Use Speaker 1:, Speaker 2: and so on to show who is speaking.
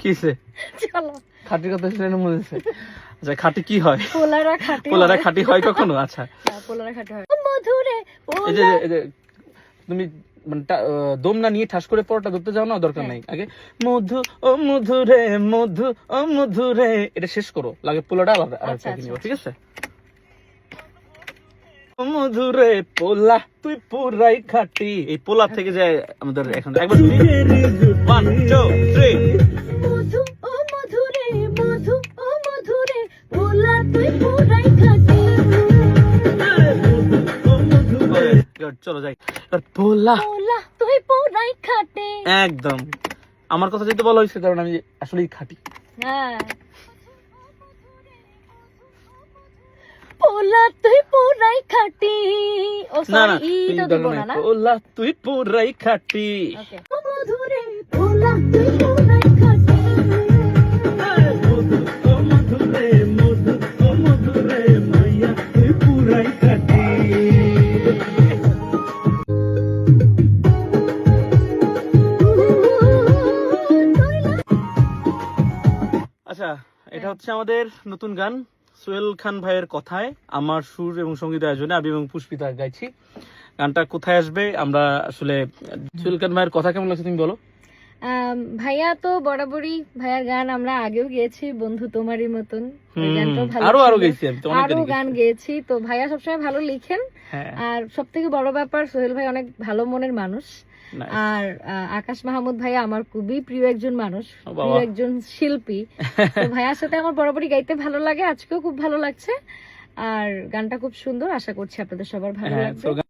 Speaker 1: কিসে
Speaker 2: চলো।
Speaker 1: খাটির কথা শুনে মনে হচ্ছে আচ্ছা খাটি কি হয়?
Speaker 2: পোলারা খাটে
Speaker 1: পোলারা খাটি হয় কখনো? আচ্ছা।
Speaker 2: পোলারা খাটে হয়। মধুরে
Speaker 1: এই যে এই যে তুমি মানে দম না নিয়ে ঠাস করে পরোটা ধরতে যাও না? দরকার
Speaker 2: হ্যাঁ।
Speaker 1: নাই। আগে মধু ও মধু রে মধু ও মধু রে এটা শেষ করো। লাগে পোলাটা আলাদা
Speaker 2: আচ্ছা, আচ্ছা,
Speaker 1: ঠিক আছে? ও মধু রে পোলা তুই পুরাই খাটি। এই পোলা থেকে যায় আমাদের এখন একবার ওয়ান টু থ্রি
Speaker 2: মধু ও মধুরে মধু ও মধুরে পোলা তুই পুরাই খাটে।
Speaker 1: চলো যাই। পোলা।
Speaker 2: পোলা তুই পুরাই খাটে।
Speaker 1: একদম। আমার কথা যেহেতু বলা হয়েছে কারণ আমি আসলেই খাটি।
Speaker 2: হ্যাঁ। পুরাই খাটি। ও সরি ই তো দেবো না। না?
Speaker 1: পোলা তুই পুরাই খাটি।
Speaker 2: ও মধুরে পোলা তুই পুরাই খাটি।
Speaker 1: আচ্ছা এটা হচ্ছে আমাদের নতুন গান। সোহেল খান ভাইয়ের কথায় আমার সুর এবং সংগীত আয়োজনে আমি এবং পুষ্পিতা গাইছি। গানটা কোথায় আসবে? আমরা আসলে সোহেল খান ভাইয়ের কথা কেমন লাগছে তুমি বলো।
Speaker 2: ভাইয়া তো বরাবরই ভাইয়ার গান আমরা আগেও গেয়েছি বন্ধু তোমারই মতন।
Speaker 1: আরও
Speaker 2: আরও
Speaker 1: গেছি আরও
Speaker 2: গান
Speaker 1: গেছি।
Speaker 2: গেয়েছি তো ভাইয়া সবসময় ভালো লিখেন।
Speaker 1: হ্যাঁ।
Speaker 2: আর সব থেকে বড় ব্যাপার সোহেল ভাই অনেক ভালো মনের মানুষ। আর আকাশ মাহমুদ ভাইয়া আমার খুবই প্রিয় একজন মানুষ প্রিয় একজন শিল্পী। তো ভাইয়ার সাথে আমার বরাবরই গাইতে ভালো লাগে আজকেও খুব ভালো লাগছে। আর গানটা খুব সুন্দর আশা করছি আপনাদের সবার ভালো
Speaker 1: হ্যাঁ
Speaker 2: লাগবে।